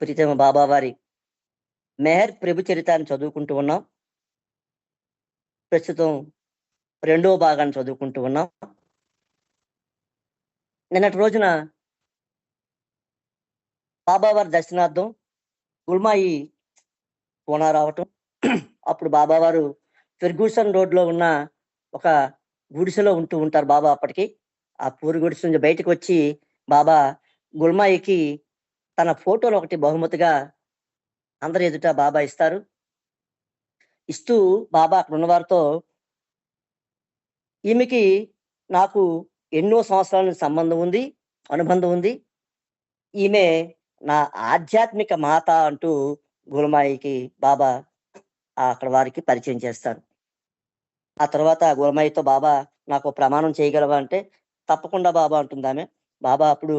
ప్రీతమ బాబా వారి మెహర్ ప్రభు చరితాన్ని చదువుకుంటూ ఉన్నాం. ప్రస్తుతం రెండవ భాగాన్ని చదువుకుంటూ ఉన్నాం. నిన్నటి రోజున బాబావారి దర్శనార్థం గుల్మాయి కోనా రావటం అప్పుడు బాబావారు ఫెర్గూసన్ రోడ్లో ఉన్న ఒక గుడిసెలో ఉంటూ ఉంటారు బాబా అప్పటికి. ఆ పూరి గుడిసె నుంచి బయటకు వచ్చి బాబా గుల్మాయికి తన ఫోటోలు ఒకటి బహుమతిగా అందరి ఎదుట బాబా ఇస్తారు. ఇస్తూ బాబా అక్కడ ఉన్నవారితో ఈమెకి నాకు ఎన్నో సంవత్సరాల నుంచి సంబంధం ఉంది అనుబంధం ఉంది. ఈమె నా ఆధ్యాత్మిక మాత అంటూ గులమాయికి బాబా అక్కడ వారికి పరిచయం చేస్తారు. ఆ తర్వాత గులమాయితో బాబా నాకు ప్రమాణం చేయగలవా? అంటే తప్పకుండా బాబా అంటుంది ఆమె. బాబా అప్పుడు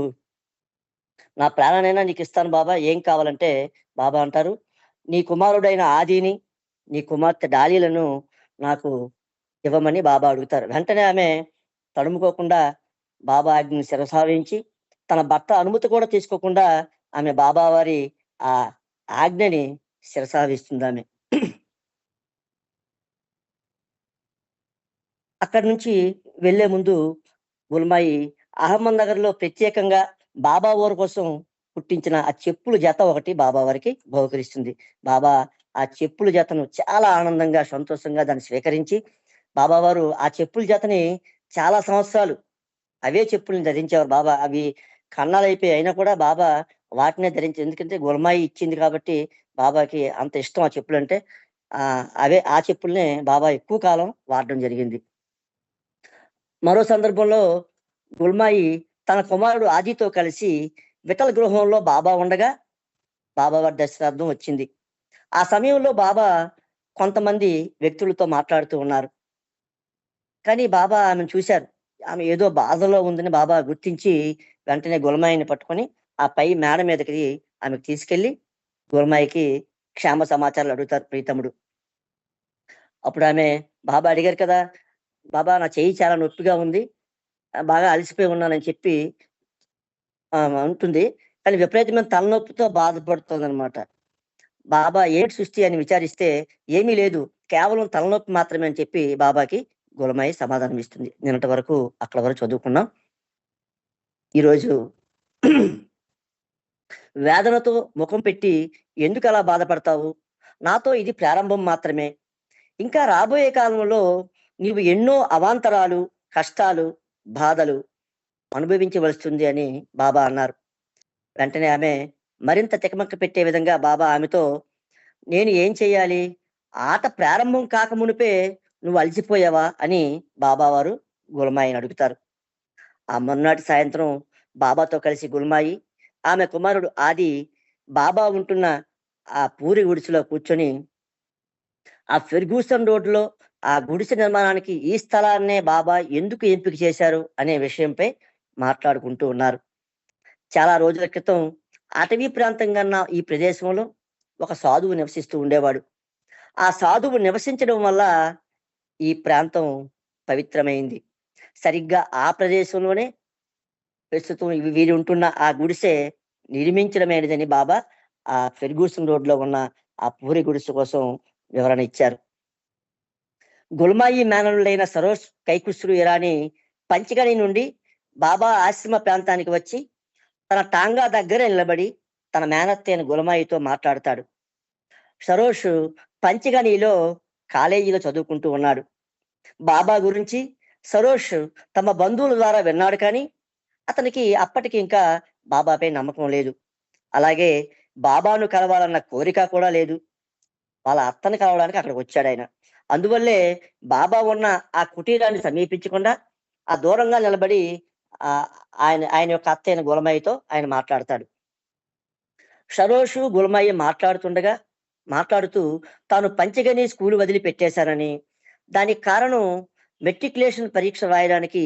నా ప్రాణానైనా నీకు ఇస్తాను బాబా. ఏం కావాలంటే బాబా అంటారు. నీ కుమారుడైన ఆదిని నీ కుమార్తె డాలీలను నాకు ఇవ్వమని బాబా అడుగుతారు. వెంటనే ఆమె తడుముకోకుండా బాబా ఆజ్ఞని శిరసావించి తన భర్త అనుమతి కూడా తీసుకోకుండా ఆమె బాబా వారి ఆ ఆజ్ఞని శిరసావిస్తుంది ఆమె. అక్కడి నుంచి వెళ్ళే ముందు గుల్మాయి అహ్మద్ నగర్లో ప్రత్యేకంగా బాబా వారి కోసం పుట్టించిన ఆ చెప్పుల జత ఒకటి బాబా వారికి బహుకరిస్తుంది. బాబా ఆ చెప్పుల జతను చాలా ఆనందంగా సంతోషంగా దాన్ని స్వీకరించి బాబా వారు ఆ చెప్పుల జతని చాలా సంవత్సరాలు అవే చెప్పుల్ని ధరించేవారు. బాబా అవి కన్నాలైపోయి అయినా కూడా బాబా వాటినే ధరించి ఎందుకంటే గుల్మాయి ఇచ్చింది కాబట్టి బాబాకి అంత ఇష్టం ఆ చెప్పులు అంటే ఆ అవే ఆ చెప్పుల్నే బాబా ఎక్కువ కాలం వాడడం జరిగింది. మరో సందర్భంలో గుల్మాయి తన కుమారుడు ఆదితో కలిసి విఠల గృహంలో బాబా ఉండగా బాబా వారి దర్శనార్థం వచ్చింది. ఆ సమయంలో బాబా కొంతమంది వ్యక్తులతో మాట్లాడుతూ ఉన్నారు. కానీ బాబా ఆమెను చూశారు. ఆమె ఏదో బాధలో ఉందని బాబా గుర్తించి వెంటనే గులమాయిని పట్టుకొని ఆ పై మేడ మీదకి ఆమెకు తీసుకెళ్ళి గులమాయికి క్షేమ సమాచారాలు అడుగుతారు ప్రీతముడు అప్పుడు ఆమె బాబా అడిగారు కదా బాబా నా చెయ్యి చాలా నొప్పిగా ఉంది బాగా అలసిపోయి ఉన్నానని చెప్పి ఉంటుంది కానీ విపరీతమైన తలనొప్పితో బాధపడుతుంది అనమాట బాబా ఏడు సృష్టి అని విచారిస్తే ఏమీ లేదు. కేవలం తలనొప్పి మాత్రమే అని చెప్పి బాబాకి గులమై సమాధానం ఇస్తుంది. నిన్నటి వరకు అక్కడ వరకు చదువుకున్నాం. ఈరోజు వేదనతో ముఖం పెట్టి ఎందుకు అలా బాధపడతావు? నాతో ఇది ప్రారంభం మాత్రమే. ఇంకా రాబోయే కాలంలో నీవు ఎన్నో అవాంతరాలు కష్టాలు బాధలు అనుభవించవలసింది అని బాబా అన్నారు. వెంటనే ఆమె మరింత తికమక్క పెట్టే విధంగా బాబా ఆమెతో నేను ఏం చేయాలి ఆట ప్రారంభం కాక మునిపే నువ్వు అలసిపోయావా? అని బాబా వారు గుల్మాయిని అడుగుతారు. ఆ మొన్నటి సాయంత్రం బాబాతో కలిసి గుల్మాయి ఆమె కుమారుడు ఆది బాబా ఉంటున్న ఆ పూరి గుడిసెలో కూర్చొని ఆ ఫెర్గూసన్ రోడ్లో ఆ గుడిసె నిర్మాణానికి ఈ స్థలాన్నే బాబా ఎందుకు ఎంపిక చేశారు అనే విషయంపై మాట్లాడుకుంటూ ఉన్నారు. చాలా రోజుల క్రితం అటవీ ప్రాంతంగా ఉన్న ఈ ప్రదేశంలో ఒక సాధువు నివసిస్తూ ఉండేవాడు. ఆ సాధువు నివసించడం వల్ల ఈ ప్రాంతం పవిత్రమైంది. సరిగ్గా ఆ ప్రదేశంలోనే ప్రస్తుతం వీరి ఉంటున్న ఆ గుడిసె నిర్మించడమైనదని బాబా ఆ ఫెర్గూసన్ రోడ్లో ఉన్న ఆ పూరి గుడిసె కోసం వివరణ ఇచ్చారు. గుల్మాయి మేనలుడైన సరోజ్ కైకుస్రు ఇరానీ పంచగని నుండి బాబా ఆశ్రమ ప్రాంతానికి వచ్చి తన టాంగా దగ్గర నిలబడి తన మేనత్తైన గులమాయితో మాట్లాడతాడు. సరోష్ పంచగనిలో కాలేజీలో చదువుకుంటూ ఉన్నాడు. బాబా గురించి సరోష్ తమ బంధువుల ద్వారా విన్నాడు కానీ అతనికి అప్పటికి ఇంకా బాబాపై నమ్మకం లేదు. అలాగే బాబాను కలవాలన్న కోరిక కూడా లేదు. వాళ్ళ అత్తను కలవడానికి అక్కడికి వచ్చాడు ఆయన. అందువల్లే బాబా ఉన్న ఆ కుటీరాన్ని సమీపించకుండా ఆ దూరంగా నిలబడి ఆ ఆయన ఆయన యొక్క అత్త అయిన గులమయ్యతో ఆయన మాట్లాడతాడు. షరోషు గులమయ్య మాట్లాడుతుండగా మాట్లాడుతూ తాను పంచగని స్కూల్ వదిలి పెట్టేశానని దానికి కారణం మెట్రికులేషన్ పరీక్ష రాయడానికి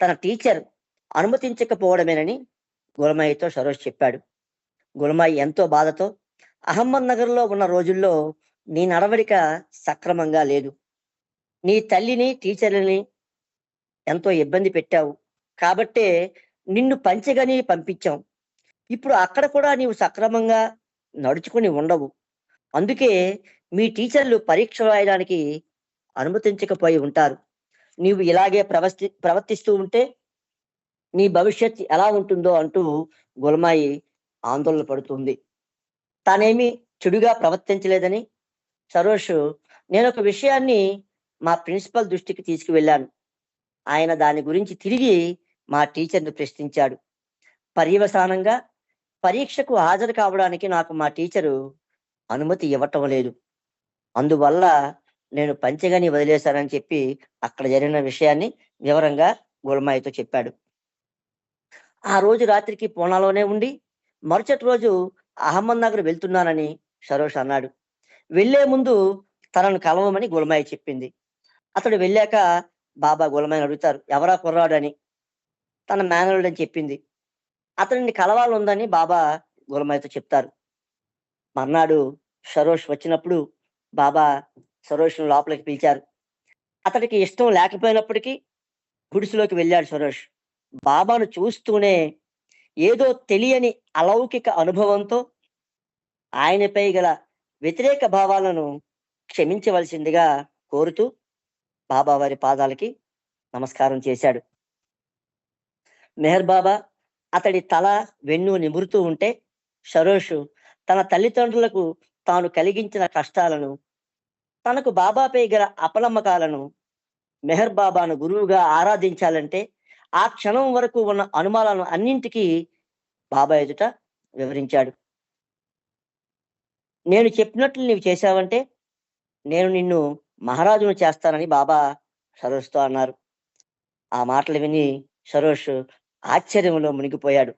తన టీచర్ అనుమతించకపోవడమేనని గులమయ్యతో సరోజ్ చెప్పాడు. గులమాయి ఎంతో బాధతో అహమ్మద్ నగర్లో ఉన్న రోజుల్లో నీ నడవడిక సక్రమంగా లేదు. నీ తల్లిని టీచర్లని ఎంతో ఇబ్బంది పెట్టావు. కాబట్టే నిన్ను పంచగని పంపించాం. ఇప్పుడు అక్కడ కూడా నీవు సక్రమంగా నడుచుకుని ఉండవు. అందుకే మీ టీచర్లు పరీక్ష రాయడానికి అనుమతించకపోయి ఉంటారు. నీవు ఇలాగే ప్రవర్తి ప్రవర్తిస్తూ ఉంటే నీ భవిష్యత్ ఎలా ఉంటుందో అంటూ గులమాయి ఆందోళన పడుతుంది. తానేమి చెడుగా ప్రవర్తించలేదని సరోష్ నేను ఒక విషయాన్ని మా ప్రిన్సిపల్ దృష్టికి తీసుకువెళ్ళాను. ఆయన దాని గురించి తిరిగి మా టీచర్ని ప్రశ్నించాడు. పర్యవసానంగా పరీక్షకు హాజరు కావడానికి నాకు మా టీచరు అనుమతి ఇవ్వటం లేదు. అందువల్ల నేను పంచగాని వదిలేశానని చెప్పి అక్కడ జరిగిన విషయాన్ని వివరంగా గులమాయితో చెప్పాడు. ఆ రోజు రాత్రికి పూనాలోనే ఉండి మరుసటి రోజు అహ్మద్ నగర్ వెళ్తున్నానని సరోష్ అన్నాడు. వెళ్ళే ముందు తనను కలవమని గులమాయి చెప్పింది. అతడు వెళ్ళాక బాబా గులమాయిని అడుగుతారు ఎవరా కుర్రాడు అని. తన మేనరుడు అని చెప్పింది. అతనిని కలవాలందని బాబా గులమాయితో చెప్తారు. మర్నాడు సరోష్ వచ్చినప్పుడు బాబా సరోష్ను లోపలికి పిలిచారు. అతడికి ఇష్టం లేకపోయినప్పటికీ గుడిసెలోకి వెళ్ళాడు సరోష్. బాబాను చూస్తూనే ఏదో తెలియని అలౌకిక అనుభవంతో ఆయనపై గల వ్యతిరేక భావాలను క్షమించవలసిందిగా కోరుతూ బాబా వారి పాదాలకి నమస్కారం చేశాడు. మెహర్ బాబా అతడి తల వెన్ను నిమురుతూ ఉంటే షరోషు తన తల్లిదండ్రులకు తాను కలిగించిన కష్టాలను తనకు బాబాపై గల అపనమ్మకాలను మెహర్ బాబాను గురువుగా ఆరాధించాలంటే ఆ క్షణం వరకు ఉన్న అనుమానాలను అన్నింటికీ బాబా ఎదుట వివరించాడు. నేను చెప్పినట్లు నీవు చేశావంటే నేను నిన్ను మహారాజును చేస్తానని బాబా సరోష్తో అన్నారు. ఆ మాటలు విని సరోష్ ఆశ్చర్యంలో మునిగిపోయాడు.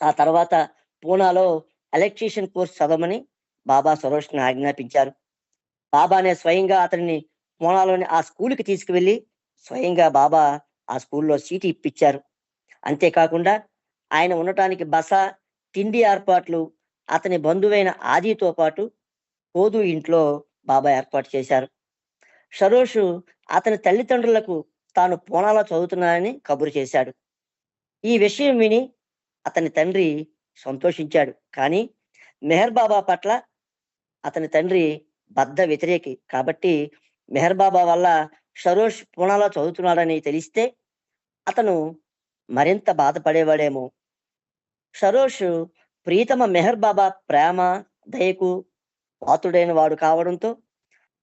ఆ తర్వాత పూనాలో ఎలక్ట్రీషియన్ కోర్స్ చదవమని బాబా సరోష్ని ఆజ్ఞాపించారు. బాబానే స్వయంగా అతన్ని పూనాలోని ఆ స్కూల్కి తీసుకువెళ్ళి స్వయంగా బాబా ఆ స్కూల్లో సీటు ఇప్పించారు. అంతేకాకుండా ఆయన ఉండటానికి బస తిండి ఏర్పాట్లు అతని బంధువైన ఆదితో పాటు కోదు ఇంట్లో బాబా ఏర్పాటు చేశారు. సరోషు అతని తల్లిదండ్రులకు తాను పూనాలో చదువుతున్నానని కబురు చేశాడు. ఈ విషయం విని అతని తండ్రి సంతోషించాడు. కానీ మెహర్ బాబా పట్ల అతని తండ్రి బద్ద వ్యతిరేకి. కాబట్టి మెహర్ బాబా వల్ల సరోష్ పూనాలో చదువుతున్నాడని తెలిస్తే అతను మరింత బాధపడేవాడేమో. సరోషు ప్రీతమ మెహర్ బాబా ప్రేమ దయకు పాత్రుడైన వాడు కావడంతో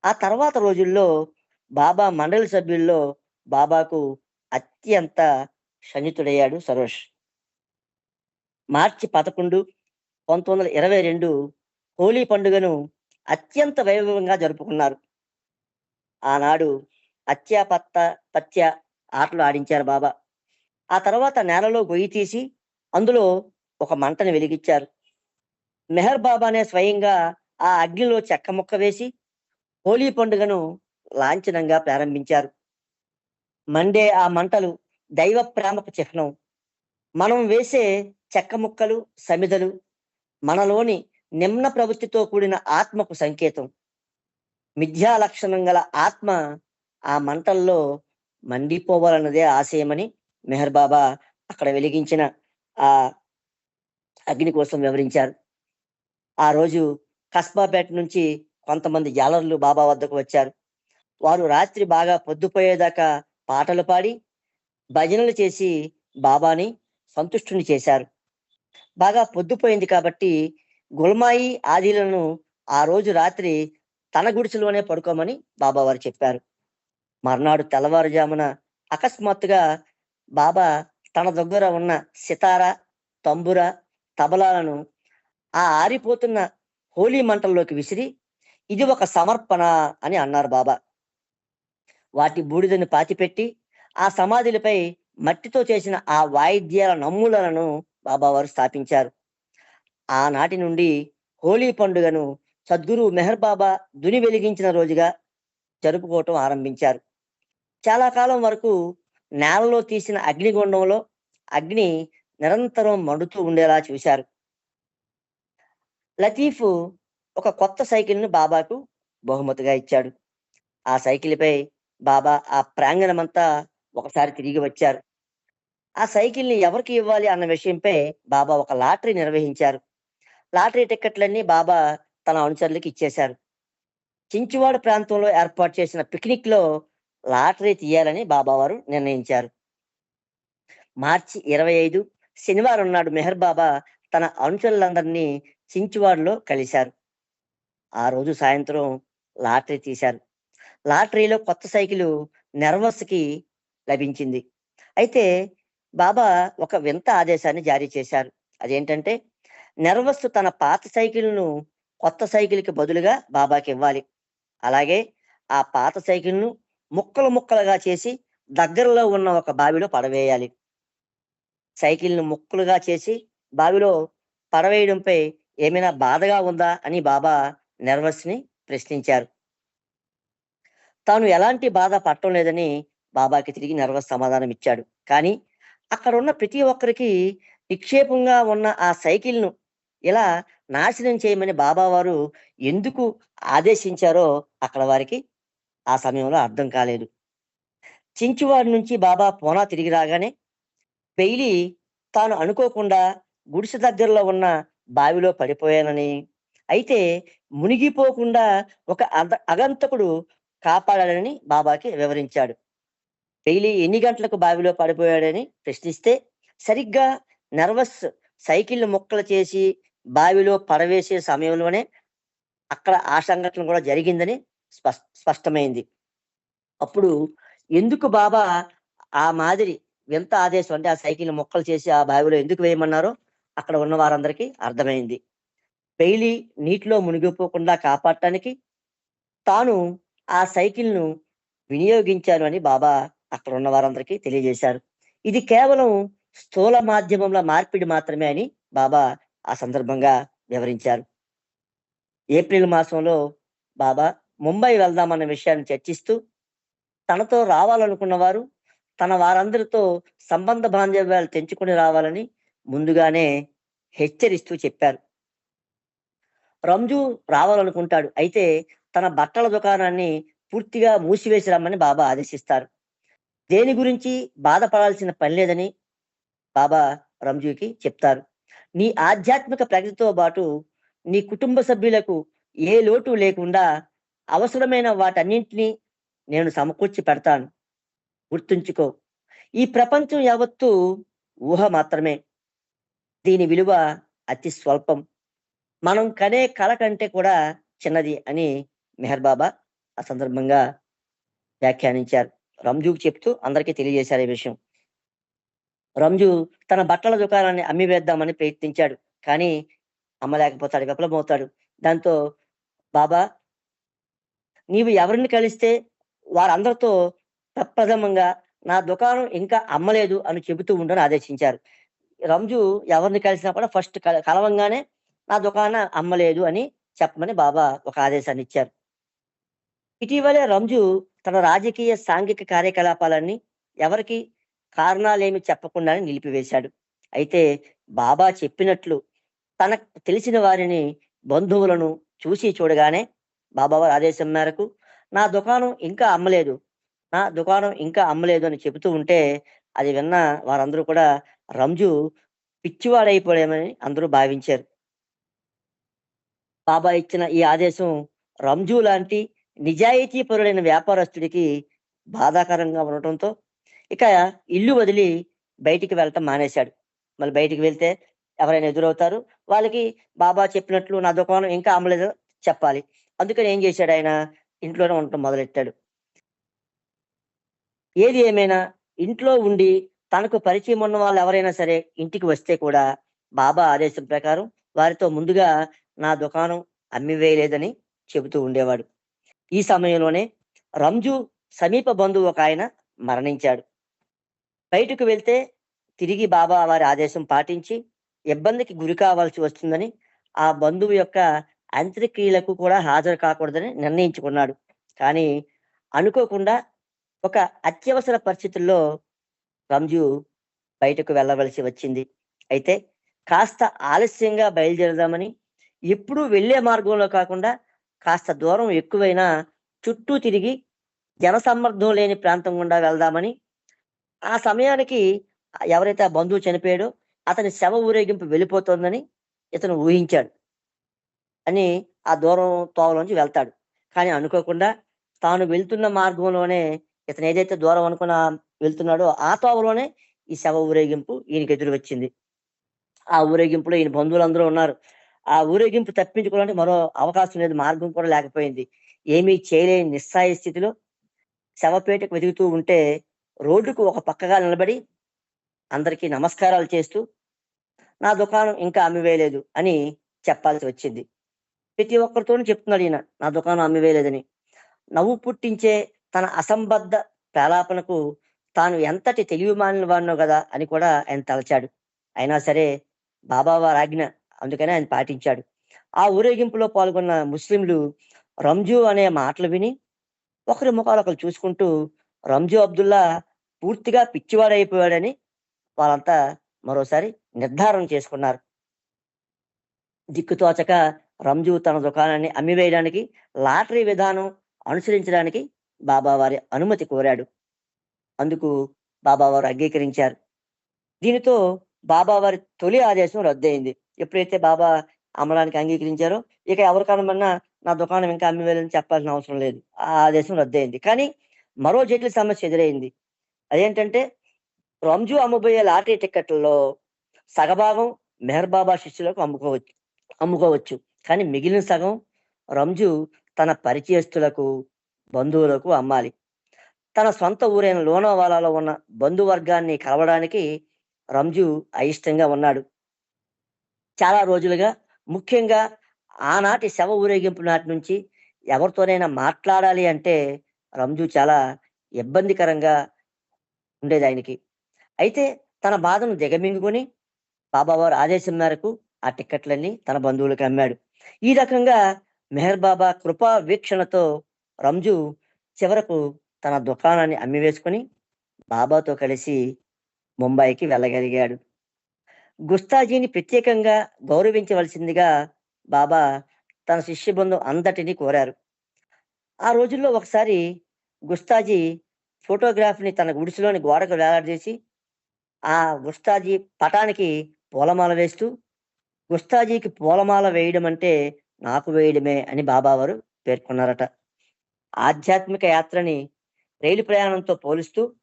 ఆ తర్వాత రోజుల్లో బాబా మండలి సభ్యుల్లో బాబాకు అత్యంత సన్నిహితుడయ్యాడు సరోష్. మార్చి పదకొండు పంతొమ్మిది వందల ఇరవై రెండు హోలీ పండుగను అత్యంత వైభవంగా జరుపుకున్నారు. ఆనాడు అత్యాపత్త పత్య ఆటలు ఆడించారు బాబా. ఆ తర్వాత నేలలో గొయ్యి తీసి అందులో ఒక మంటను వెలిగించారు. మెహర్ బాబానే స్వయంగా ఆ అగ్నిలో చెక్క ముక్క వేసి హోలీ పండుగను లాంఛనంగా ప్రారంభించారు. మండే ఆ మంటలు దైవ ప్రేమకు చిహ్నం. మనం వేసే చెక్క ముక్కలు సమిదలు మనలోని నిమ్న ప్రవృత్తితో కూడిన ఆత్మకు సంకేతం. మిథ్యా లక్షణం గల ఆత్మ ఆ మంటల్లో మండిపోవాలన్నదే ఆశయమని మెహర్ బాబా అక్కడ వెలిగించిన ఆ అగ్ని కోసం వివరించారు. ఆ రోజు కస్బాపేట నుంచి కొంతమంది జాలర్లు బాబా వద్దకు వచ్చారు. వారు రాత్రి బాగా పొద్దుపోయేదాకా పాటలు పాడి భజనలు చేసి బాబాని సంతుష్టుని చేశారు. బాగా పొద్దుపోయింది కాబట్టి గుల్మాయి ఆదిలను ఆ రోజు రాత్రి తన గుడిసెలోనే పడుకోమని బాబా వారు చెప్పారు. మర్నాడు తెల్లవారుజామున అకస్మాత్తుగా బాబా తన దగ్గర ఉన్న సితార తంబుర తబలాలను ఆ ఆరిపోతున్న హోలీ మంటల్లోకి విసిరి ఇది ఒక సమర్పణ అని అన్నారు బాబా. వాటి బూడిదని పాతిపెట్టి ఆ సమాధులపై మట్టితో చేసిన ఆ వాయిద్యాల నమ్ములను బాబా వారు స్థాపించారు. ఆనాటి నుండి హోలీ పండుగను సద్గురు మెహర్ బాబా దుని వెలిగించిన రోజుగా జరుపుకోవటం ఆరంభించారు. చాలా కాలం వరకు నేలలో తీసిన అగ్నిగుండంలో అగ్ని నిరంతరం మండుతూ ఉండేలా చూశారు. లతీఫ్ ఒక కొత్త సైకిల్ను బాబాకు బహుమతిగా ఇచ్చాడు. ఆ సైకిల్పై బాబా ఆ ప్రాంగణమంతా ఒకసారి తిరిగి వచ్చారు. ఆ సైకిల్ని ఎవరికి ఇవ్వాలి అన్న విషయంపై బాబా ఒక లాటరీ నిర్వహించారు. లాటరీ టిక్కెట్లన్నీ బాబా తన అనుచరులకు ఇచ్చేశారు. చించువాడ ప్రాంతంలో ఏర్పాటు చేసిన పిక్నిక్లో లాటరీ తీయాలని బాబావారు నిర్ణయించారు. మార్చి ఇరవై ఐదు శనివారం నాడు మెహర్ బాబా తన అనుచరులందరినీ చించువాడలో కలిశారు. ఆ రోజు సాయంత్రం లాటరీ తీశారు. లాటరీలో కొత్త సైకిల్ నెర్వస్కి లభించింది. అయితే బాబా ఒక వింత ఆదేశాన్ని జారీ చేశారు. అదేంటంటే నెర్వస్ తన పాత సైకిల్ను కొత్త సైకిల్కి బదులుగా బాబాకి ఇవ్వాలి. అలాగే ఆ పాత సైకిల్ను ముక్కలు ముక్కలుగా చేసి దగ్గరలో ఉన్న ఒక బావిలో పడవేయాలి. సైకిల్ను ముక్కలుగా చేసి బావిలో పడవేయడంపై ఏమైనా బాధగా ఉందా అని బాబా నెర్వస్ని ప్రశ్నించారు. తాను ఎలాంటి బాధ పట్టడం లేదని బాబాకి తిరిగి నెర్వస్ సమాధానం ఇచ్చాడు. కానీ అక్కడ ఉన్న ప్రతి ఒక్కరికి నిక్షేపంగా ఉన్న ఆ సైకిల్ను ఇలా నాశనం చేయమని బాబా వారు ఎందుకు ఆదేశించారో అక్కడ వారికి ఆ సమయంలో అర్థం కాలేదు. చించువాడి నుంచి బాబా పోనా తిరిగి రాగానే బెయిలీ తాను అనుకోకుండా గుడిసె దగ్గరలో ఉన్న బావిలో పడిపోయానని. అయితే మునిగిపోకుండా ఒక అగంతకుడు కాపాడాలని బాబాకి వివరించాడు. బెయిలీ ఎన్ని గంటలకు బావిలో పడిపోయాడని ప్రశ్నిస్తే సరిగ్గా నర్వస్ సైకిల్ ముక్కలు చేసి బావిలో పడవేసే సమయంలోనే అక్కడ ఆ సంఘటన కూడా జరిగిందని స్పష్ స్పష్టమైంది. అప్పుడు ఎందుకు బాబా ఆ మాదిరి వింత ఆదేశం అంటే ఆ సైకిల్ ముక్కలు చేసి ఆ బావిలో ఎందుకు వేయమన్నారో అక్కడ ఉన్న వారందరికీ అర్థమైంది. బెయిలీ నీటిలో మునిగిపోకుండా కాపాడటానికి తాను ఆ సైకిల్ను వినియోగించాను అని బాబా అక్కడ ఉన్న వారందరికీ తెలియజేశారు. ఇది కేవలం స్థూల మాధ్యమంలో మార్పిడి మాత్రమే అని బాబా ఆ సందర్భంగా వివరించారు. ఏప్రిల్ మాసంలో బాబా ముంబై వెళ్దామన్న విషయాన్ని చర్చిస్తూ తనతో రావాలనుకున్న వారు తన వారందరితో సంబంధ బాంధవ్యాలు తెంచుకుని రావాలని ముందుగానే హెచ్చరిస్తూ చెప్పారు. రంజు రావాలనుకుంటాడు. అయితే తన బట్టల దుకాణాన్ని పూర్తిగా మూసివేసి రమ్మని బాబా ఆదేశిస్తారు. దేని గురించి బాధపడాల్సిన పని లేదని బాబా రంజుకి చెప్తారు. నీ ఆధ్యాత్మిక ప్రగతితో పాటు నీ కుటుంబ సభ్యులకు ఏ లోటు లేకుండా అవసరమైన వాటన్నింటినీ నేను సమకూర్చి పెడతాను. గుర్తుంచుకో. ఈ ప్రపంచం యావత్తు ఊహ మాత్రమే. దీని విలువ అతి స్వల్పం. మనం కనే కళ కంటే కూడా చిన్నది అని మెహర్ బాబా ఆ సందర్భంగా వ్యాఖ్యానించారు. రంజుకు చెప్తూ అందరికీ తెలియజేశారు ఈ విషయం. రంజు తన బట్టల దుకాణాన్ని అమ్మివేద్దామని ప్రయత్నించాడు. కానీ అమ్మలేకపోతాడు విఫలమవుతాడు. దాంతో బాబా నీవు ఎవరిని కలిస్తే వారందరితో తప్పదమంగా నా దుకాణం ఇంకా అమ్మలేదు అని చెబుతూ ఉండని ఆదేశించారు. రంజు ఎవరిని కలిసినా కూడా ఫస్ట్ కలవంగానే నా దుకాణం అమ్మలేదు అని చెప్పమని బాబా ఒక ఆదేశాన్ని ఇచ్చారు. ఇటీవలే రంజు తన రాజకీయ సాంఘిక కార్యకలాపాలన్నీ ఎవరికి కారణాలేమి చెప్పకుండానే నిలిపివేశాడు. అయితే బాబా చెప్పినట్లు తన తెలిసిన వారిని బంధువులను చూసి చూడగానే బాబావారి ఆదేశం మేరకు నా దుకాణం ఇంకా అమ్మలేదు నా దుకాణం ఇంకా అమ్మలేదు అని చెబుతూ ఉంటే అది విన్న వారందరూ కూడా రంజు పిచ్చివాడైపోయామని అందరూ భావించారు. బాబా ఇచ్చిన ఈ ఆదేశం రంజు లాంటి నిజాయితీ పరుడైన వ్యాపారస్తుడికి బాధాకరంగా ఉండటంతో ఇక ఇల్లు వదిలి బయటికి వెళ్ళటం మానేశాడు. మళ్ళీ బయటికి వెళ్తే ఎవరైనా ఎదురవుతారు వాళ్ళకి బాబా చెప్పినట్లు నా దుకాణం ఇంకా అమ్మలేదు చెప్పాలి. అందుకని ఏం చేశాడు ఆయన? ఇంట్లోనే ఉండటం మొదలెట్టాడు. ఏది ఏమైనా ఇంట్లో ఉండి తనకు పరిచయం ఉన్న వాళ్ళు ఎవరైనా సరే ఇంటికి వస్తే కూడా బాబా ఆదేశం ప్రకారం వారితో ముందుగా నా దుకాణం అమ్మివేయలేదని చెబుతూ ఉండేవాడు. ఈ సమయంలోనే రంజు సమీప బంధువు ఒక ఆయన మరణించాడు. బయటకు వెళ్తే తిరిగి బాబా వారి ఆదేశం పాటించి ఇబ్బందికి గురి కావాల్సి వస్తుందని ఆ బంధువు యొక్క అంత్యక్రియలకు కూడా హాజరు కాకూడదని నిర్ణయించుకున్నాడు. కానీ అనుకోకుండా ఒక అత్యవసర పరిస్థితుల్లో రంజు బయటకు వెళ్ళవలసి వచ్చింది. అయితే కాస్త ఆలస్యంగా బయలుదేరదామని ఎప్పుడూ వెళ్ళే మార్గంలో కాకుండా కాస్త దూరం ఎక్కువైనా చుట్టూ తిరిగి జనసమ్మర్ధం లేని ప్రాంతం గుండా వెళ్దామని ఆ సమయానికి ఎవరైతే ఆ బంధువు చనిపోయాడో అతని శవ ఊరేగింపు వెళ్ళిపోతుందని ఇతను ఊహించాడు అని ఆ దూరం తోవలోంచి వెళ్తాడు. కానీ అనుకోకుండా తాను వెళ్తున్న మార్గంలోనే ఇతను ఏదైతే దూరం అనుకున్న వెళ్తున్నాడో ఆ తోవలోనే ఈ శవ ఊరేగింపు ఈయనకి ఎదురు వచ్చింది. ఆ ఊరేగింపులో ఈయన బంధువులందరూ ఉన్నారు. ఆ ఊరేగింపు తప్పించుకోవాలంటే మరో అవకాశం లేదు మార్గం కూడా లేకపోయింది. ఏమీ చేయలేని నిస్సాయ స్థితిలో శవపేటకు వెతుకుతూ ఉంటే రోడ్డుకు ఒక పక్కగా నిలబడి అందరికీ నమస్కారాలు చేస్తూ నా దుకాణం ఇంకా అమ్మివేయలేదు అని చెప్పాల్సి వచ్చింది. ప్రతి ఒక్కరితోనూ చెప్తున్నాడు ఈయన నా దుకాణం అమ్మివేయలేదని. నవ్వు పుట్టించే తన అసంబద్ధ ప్రలాపనకు తాను ఎంతటి తెలివి వాడినో కదా అని కూడా ఆయన తలచాడు. అయినా సరే బాబా వారి ఆజ్ఞ అందుకనే ఆయన పాటించాడు. ఆ ఊరేగింపులో పాల్గొన్న ముస్లింలు రంజు అనే మాటలు విని ఒకరి ముఖాలు ఒకరు చూసుకుంటూ రంజు అబ్దుల్లా పూర్తిగా పిచ్చివాడైపోయాడని వాళ్ళంతా మరోసారి నిర్ధారణ చేసుకున్నారు. దిక్కుతోచక రంజు తన దుకాణాన్ని అమ్మివేయడానికి లాటరీ విధానం అనుసరించడానికి బాబా వారి అనుమతి కోరాడు. అందుకు బాబా వారు అంగీకరించారు. దీనితో బాబా వారి తొలి ఆదేశం రద్దయింది. ఎప్పుడైతే బాబా అమ్మడానికి అంగీకరించారో ఇక ఎవరికనమన్నా నా దుకాణం ఇంకా అమ్మివేయాలని చెప్పాల్సిన అవసరం లేదు. ఆ ఆదేశం రద్దయింది. కానీ మరో జటిల సమస్య ఎదురైంది. అదేంటంటే రంజు అమ్మబోయే లాటరీ టిక్కెట్లలో సగభాగం మెహర్ బాబా శిష్యులకు అమ్ముకోవచ్చు అమ్ముకోవచ్చు. కానీ మిగిలిన సగం రంజు తన పరిచయస్తులకు బంధువులకు అమ్మాలి. తన సొంత ఊరైన లోనావాలాలో ఉన్న బంధువర్గాన్ని కలవడానికి రంజు అయిష్టంగా ఉన్నాడు. చాలా రోజులుగా ముఖ్యంగా ఆనాటి శవ ఊరేగింపు నాటి నుంచి ఎవరితోనైనా మాట్లాడాలి అంటే రంజు చాలా ఇబ్బందికరంగా ఉండేది ఆయనకి. అయితే తన బాధను దిగమింగుకొని బాబావారు ఆదేశం మేరకు ఆ టిక్కెట్లన్నీ తన బంధువులకు అమ్మాడు. ఈ రకంగా మెహర్ బాబా కృపా వీక్షణతో రంజు చివరకు తన దుకాణాన్ని అమ్మివేసుకొని బాబాతో కలిసి ముంబైకి వెళ్ళగలిగాడు. గుస్తాజీని ప్రత్యేకంగా గౌరవించవలసిందిగా బాబా తన శిష్య బృందం అందటినీ కోరారు. ఆ రోజుల్లో ఒకసారి గుస్తాజీ ఫోటోగ్రాఫ్ని తన గుడిసెలోని గోడకు వేలాడదీసి ఆ గుస్తాజీ పటానికి పూలమాల వేస్తూ గుస్తాజీకి పూలమాల వేయడం అంటే నాకు వేయడమే అని బాబావారు పేర్కొన్నారట. ఆధ్యాత్మిక యాత్రని రైలు ప్రయాణంతో పోలుస్తూ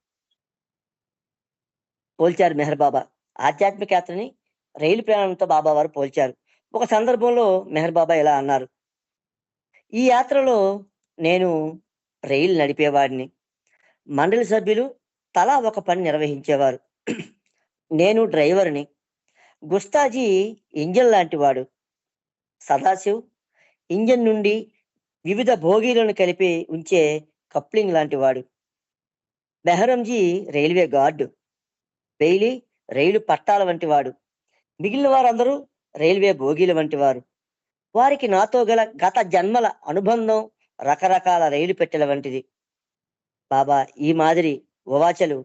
పోల్చారు మెహర్ బాబా. ఆధ్యాత్మిక యాత్రని రైలు ప్రయాణంతో బాబా వారు పోల్చారు. ఒక సందర్భంలో మెహర్ బాబా ఇలా అన్నారు. ఈ యాత్రలో నేను రైలు నడిపేవాడిని. మండలి సభ్యులు తలా ఒక పని నిర్వహించేవారు. నేను డ్రైవర్ని. గుస్తాజీ ఇంజన్ లాంటి వాడు సదాశివ్ ఇంజన్ నుండి వివిధ భోగీలను కలిపి ఉంచే కప్లింగ్ లాంటి వాడు. Behramji railway guard. బెయిలీ రైలు పట్టాల వంటి వాడు. మిగిలిన వారందరూ రైల్వే భోగీల వంటి వారు. వారికి నాతో గల గత జన్మల అనుబంధం రకరకాల రైలు పెట్టెల వంటిది. బాబా ఈ మాదిరి ఉవాచలు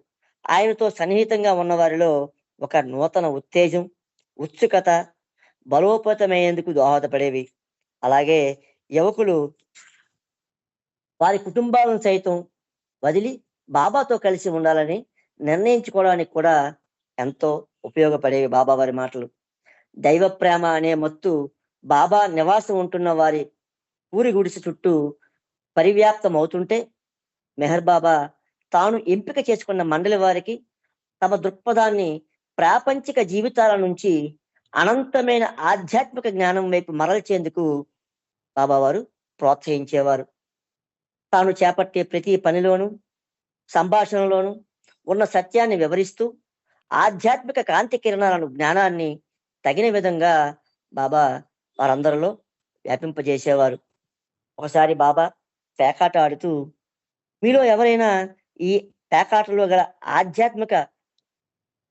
ఆయనతో సన్నిహితంగా ఉన్న వారిలో ఒక నూతన ఉత్తేజం ఉత్సుకత బలోపేతమయ్యేందుకు దోహదపడేవి. అలాగే యువకులు వారి కుటుంబాలను సైతం వదిలి బాబాతో కలిసి ఉండాలని నిర్ణయించుకోవడానికి కూడా ఎంతో ఉపయోగపడేవి బాబా వారి మాటలు. దైవ ప్రేమ అనే మత్తు బాబా నివాసం ఉంటున్న వారి ఊరి గుడిసె చుట్టూ పరివ్యాప్తం అవుతుంటే మెహర్ బాబా తాను ఎంపిక చేసుకున్న మండలి వారికి తమ దృక్పథాన్ని ప్రాపంచిక జీవితాల నుంచి అనంతమైన ఆధ్యాత్మిక జ్ఞానం వైపు మరల్చేందుకు బాబావారు ప్రోత్సహించేవారు. తాను చేపట్టే ప్రతి పనిలోనూ సంభాషణలోనూ ఉన్న సత్యాన్ని వివరిస్తూ ఆధ్యాత్మిక కాంతి కిరణాలను జ్ఞానాన్ని తగిన విధంగా బాబా వారందరిలో వ్యాపింపజేసేవారు. ఒకసారి బాబా పేకాట ఆడుతూ మీలో ఎవరైనా ఈ పేకాటలో గల ఆధ్యాత్మిక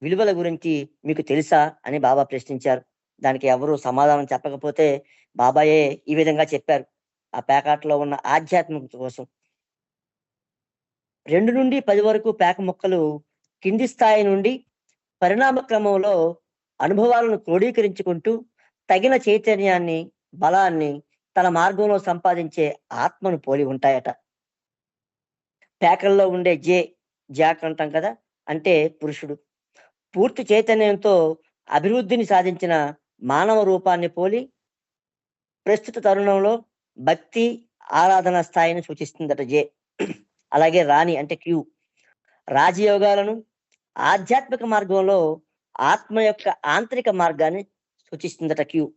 విలువల గురించి మీకు తెలుసా? అని బాబా ప్రశ్నించారు. దానికి ఎవరు సమాధానం చెప్పకపోతే బాబాయే ఈ విధంగా చెప్పారు. ఆ పేకాటలో ఉన్న ఆధ్యాత్మికత కోసం. రెండు నుండి పది వరకు పేక ముక్కలు కింది స్థాయి నుండి పరిణామ క్రమంలో అనుభవాలను క్రోడీకరించుకుంటూ తగిన చైతన్యాన్ని బలాన్ని తన మార్గంలో సంపాదించే ఆత్మను పోలి ఉంటాయట. పేకల్లో ఉండే జే జాక్ అంటాం కదా అంటే పురుషుడు. పూర్తి చైతన్యంతో అభివృద్ధిని సాధించిన మానవ రూపాన్ని పోలి ప్రస్తుత తరుణంలో భక్తి ఆరాధన స్థాయిని సూచిస్తుందట జే. అలాగే రాణి అంటే క్యూ. రాజయోగాలను ఆధ్యాత్మిక మార్గంలో ఆత్మ యొక్క ఆంతరిక మార్గాన్ని సూచిస్తుందట క్యూ.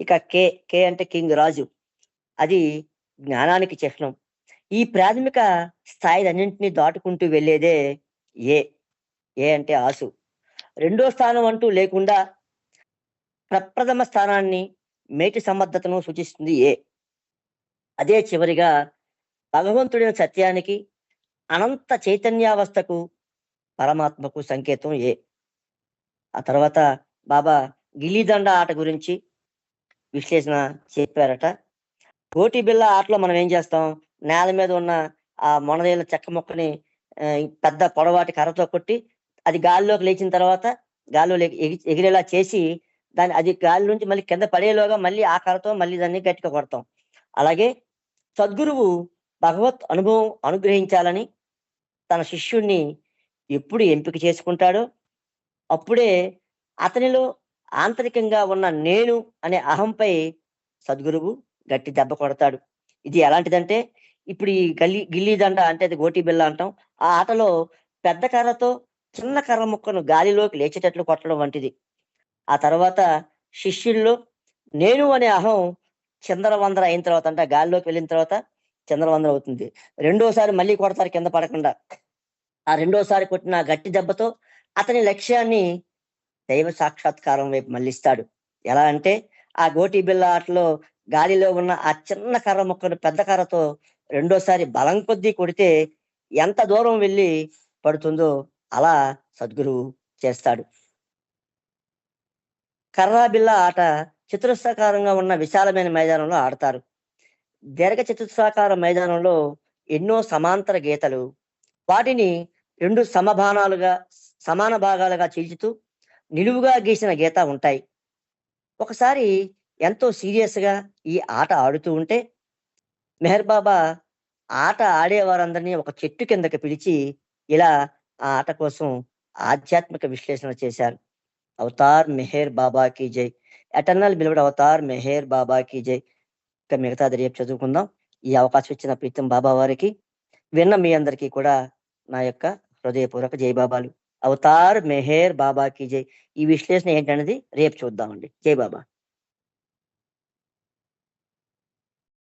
ఇక కే కే అంటే కింగ్ రాజు. అది జ్ఞానానికి చిహ్నం. ఈ ప్రాథమిక స్థాయిలన్నింటినీ దాటుకుంటూ వెళ్ళేదే ఏ. ఏ అంటే ఆసు. రెండో స్థానం అంటూ లేకుండా ప్రప్రథమ స్థానాన్ని మేటి సమర్థతను సూచిస్తుంది ఏ. అదే చివరిగా భగవంతుడిన సత్యానికి అనంత చైతన్యావస్థకు పరమాత్మకు సంకేతం ఏ. ఆ తర్వాత బాబా గిల్లిదండ ఆట గురించి విశ్లేషణ చెప్పారట. కోటి బిళ్ళ ఆటలో మనం ఏం చేస్తాం? నేల మీద ఉన్న ఆ మొనదేళ్ళ చెక్క మొక్కని పెద్ద పొడవాటి కర్రతో కొట్టి అది గాలిలోకి లేచిన తర్వాత గాలిలో ఎగి- ఎగిరేలా చేసి దాన్ని అది గాలి నుంచి మళ్ళీ కింద పడేలోగా మళ్ళీ ఆ కర్రతో మళ్ళీ దాన్ని గట్టిగా కొడతాం. అలాగే సద్గురువు భగవత్ అనుభవం అనుగ్రహించాలని తన శిష్యుణ్ణి ఎప్పుడు ఎంపిక చేసుకుంటాడో అప్పుడే అతనిలో ఆంతరికంగా ఉన్న నేను అనే అహంపై సద్గురువు గట్టి దెబ్బ కొడతాడు. ఇది ఎలాంటిదంటే ఇప్పుడు ఈ గల్లీ గిల్లీ దండ అంటే అది గోటి బిల్ల అంటాం. ఆ ఆటలో పెద్ద కర్రతో చిన్న కర్ర ముక్కను గాలిలోకి లేచేటట్లు కొట్టడం వంటిది. ఆ తర్వాత శిష్యుల్లో నేను అనే అహం చంద్రవందర అయిన తర్వాత అంటే గాల్లోకి వెళ్ళిన తర్వాత చంద్రవందర అవుతుంది. రెండోసారి మళ్ళీ కొడతారు కింద పడకుండా. ఆ రెండోసారి కొట్టిన గట్టి దెబ్బతో అతని లక్ష్యాన్ని దైవ సాక్షాత్కారం వైపు మళ్ళిస్తాడు. ఎలా అంటే ఆ గోటి బిల్ల ఆటలో గాలిలో ఉన్న ఆ చిన్న కర్ర ముక్కను పెద్ద కర్రతో రెండోసారి బలం కొద్దీ కొడితే ఎంత దూరం వెళ్ళి పడుతుందో అలా సద్గురువు చేస్తాడు. కర్రాబిల్ల ఆట చతురస్రాకారంగా ఉన్న విశాలమైన మైదానంలో ఆడతారు. దీర్ఘ చతురస్రాకార మైదానంలో ఎన్నో సమాంతర గీతలు. వాటిని రెండు సమభానాలుగా సమాన భాగాలుగా చీల్చుతూ నిలువుగా గీసిన గీత ఉంటాయి. ఒకసారి ఎంతో సీరియస్గా ఈ ఆట ఆడుతూ ఉంటే మెహర్ బాబా ఆట ఆడేవారందరినీ ఒక చెట్టు కిందకి పిలిచి ఇలా ఆ ఆట కోసం ఆధ్యాత్మిక విశ్లేషణ చేశారు. అవతార్ మెహేర్ బాబాకి జై ఎటర్నల్ బిలవడ్ అవతార్ మెహర్ బాబాకి జై ఇంకా మిగతా రేపు చదువుకుందాం. ఈ అవకాశం ఇచ్చిన ప్రీతం బాబా వారికి విన్న మీ అందరికీ కూడా నా యొక్క హృదయపూర్వక జై బాబాలు. అవతార్ మెహేర్ బాబాకి జై ఈ విశ్లేషణ ఏంటనేది రేపు చూద్దామండి. జై బాబా.